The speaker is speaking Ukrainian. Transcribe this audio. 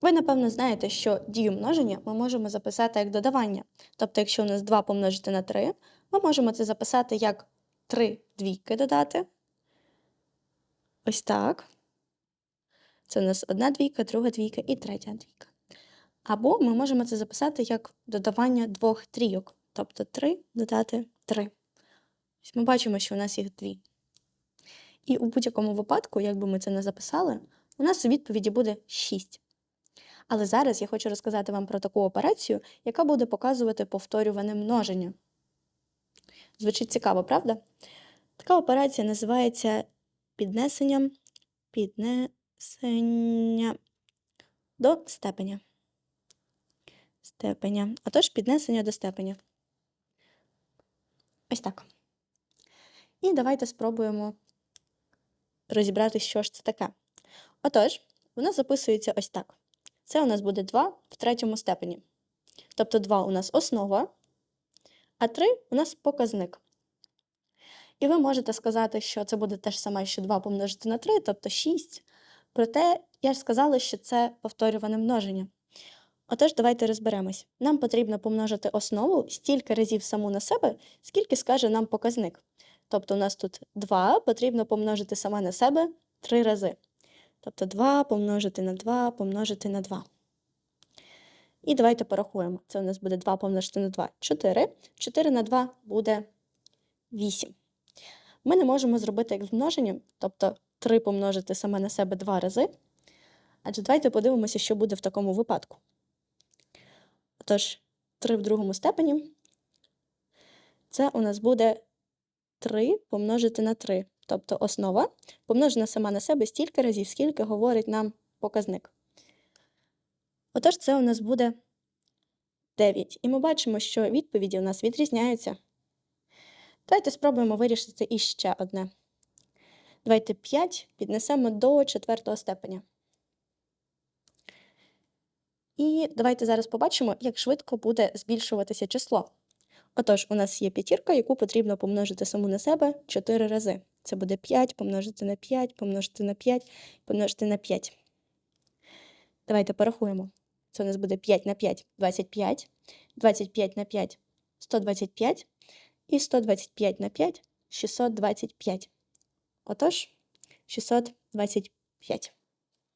Ви, напевно, знаєте, що дію множення ми можемо записати як додавання. Тобто, якщо у нас 2 помножити на 3, ми можемо це записати як 3 двійки додати. Ось так. Це у нас одна двійка, друга двійка і третя двійка. Або ми можемо це записати як додавання двох трійок. Тобто 3 додати 3. Ось ми бачимо, що у нас їх дві. І у будь-якому випадку, як би ми це не записали, у нас у відповіді буде 6. Але зараз я хочу розказати вам про таку операцію, яка буде показувати повторюване множення. Звучить цікаво, правда? Така операція називається піднесенням піднесення до степеня. Степеня. Отож, піднесення до степеня. Ось так. І давайте спробуємо розібрати, що ж це таке. Отож, воно записується ось так. Це у нас буде 2 в третьому степені. Тобто 2 у нас основа, а 3 у нас показник. І ви можете сказати, що це буде те ж саме, що 2 помножити на 3, тобто 6. Проте я ж сказала, що це повторюване множення. Отож, давайте розберемось. Нам потрібно помножити основу стільки разів саму на себе, скільки скаже нам показник. Тобто у нас тут 2 потрібно помножити саме на себе 3 рази. Тобто 2 помножити на 2 помножити на 2. І давайте порахуємо. Це у нас буде 2 помножити на 2 4. 4 на 2 буде 8. Ми не можемо зробити як з множенням, тобто 3 помножити саме на себе 2 рази. Адже давайте подивимося, що буде в такому випадку. Отож, 3 в другому степені. Це у нас буде 3 помножити на 3. Тобто основа помножена сама на себе стільки разів, скільки говорить нам показник. Отож, це у нас буде 9. І ми бачимо, що відповіді у нас відрізняються. Давайте спробуємо вирішити іще одне. Давайте 5 піднесемо до четвертого степеня. І давайте зараз побачимо, як швидко буде збільшуватися число. Отож, у нас є п'ятірка, яку потрібно помножити саму на себе 4 рази. Це буде 5 помножити на 5, помножити на 5, помножити на 5. Давайте порахуємо. Це у нас буде 5 на 5 25, 25 на 5 125 і 125 на 5 625. Отож, 625.